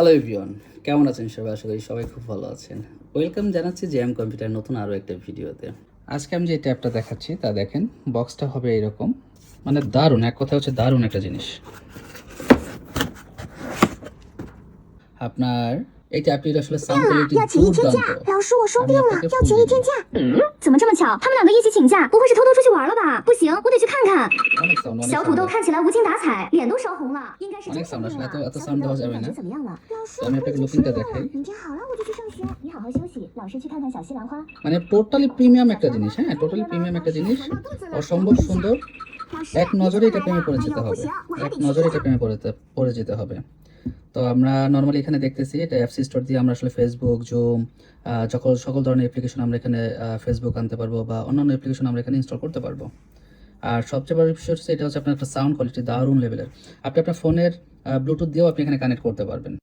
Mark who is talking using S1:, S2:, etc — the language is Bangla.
S1: হ্যালো ইভিয়ন কেমন আছেন সবাই? আশা করি সবাই খুব ভালো আছেন। ওয়েলকাম জানাচ্ছি যে এম কম্পিউটার নতুন আরও একটা ভিডিওতে। আজকে আমি যে ট্যাবটা দেখাচ্ছি, তা দেখেন বক্সটা হবে এরকম। মানে দারুণ, এক কথা হচ্ছে দারুণ একটা জিনিস। আপনার এই ট্যাবটির আসলে সাউন্ড কোয়ালিটি
S2: 要请一天
S1: দুর্দান্ত
S2: 假，老师我生病了，
S1: আমি আপনাকে
S2: 要
S1: ফুল
S2: 请一
S1: দেব
S2: 天假。怎么这么巧？他们两个一起请假，不会是偷偷出去玩了吧？不行，我得去看看。
S1: অনেক সাউন্ড অনেক
S2: 小土豆
S1: sound
S2: 看起来无精打采，脸都烧红了，应该是真
S1: অনেক
S2: 生
S1: সাউন্ড
S2: 病
S1: আসলে
S2: 了
S1: এত。এত
S2: 小
S1: সাউন্ড
S2: 土豆
S1: দেওয়া
S2: 你
S1: যাবে
S2: 感
S1: না
S2: 觉怎么样了？老师，
S1: আমি
S2: 我
S1: আপনাকে
S2: 已经
S1: লুকিংটা
S2: 吃了
S1: দেখাই
S2: 明天好了我就去上学。你好好休息，老师去看看小西兰花。
S1: মানে টোটালি প্রিমিয়াম একটা জিনিস হ্যাঁ টোটালি প্রিমিয়াম একটা জিনিস অসম্ভব সুন্দর
S2: 老师，
S1: এক
S2: 你
S1: নজরে
S2: 怎
S1: এটা
S2: 么
S1: প্রেমে
S2: 来
S1: পড়ে
S2: 了？哎
S1: যেতে
S2: 呦，不
S1: হবে
S2: 行，我还
S1: এক
S2: 得
S1: নজরে
S2: 去
S1: এটা প্রেমে পড়ে পড়ে যেতে হবে তো আমরা নর্মালি এখানে দেখতেছি এটা অ্যাপসি স্টোর দিয়ে আমরা আসলে ফেসবুক জুম সকল সকল ধরনের অ্যাপ্লিকেশন আমরা এখানে ফেসবুক আনতে পারব বা অন্যান্য অ্যাপ্লিকেশন আমরা এখানে ইনস্টল করতে পারব। আর সবচেয়ে বড় বিষয় হচ্ছে, এটা হচ্ছে আপনার একটা সাউন্ড কোয়ালিটি দারুণ লেভেলের আপনি আপনার ফোনের ব্লুটুথ দিয়েও আপনি এখানে কানেক্ট করতে পারবেন।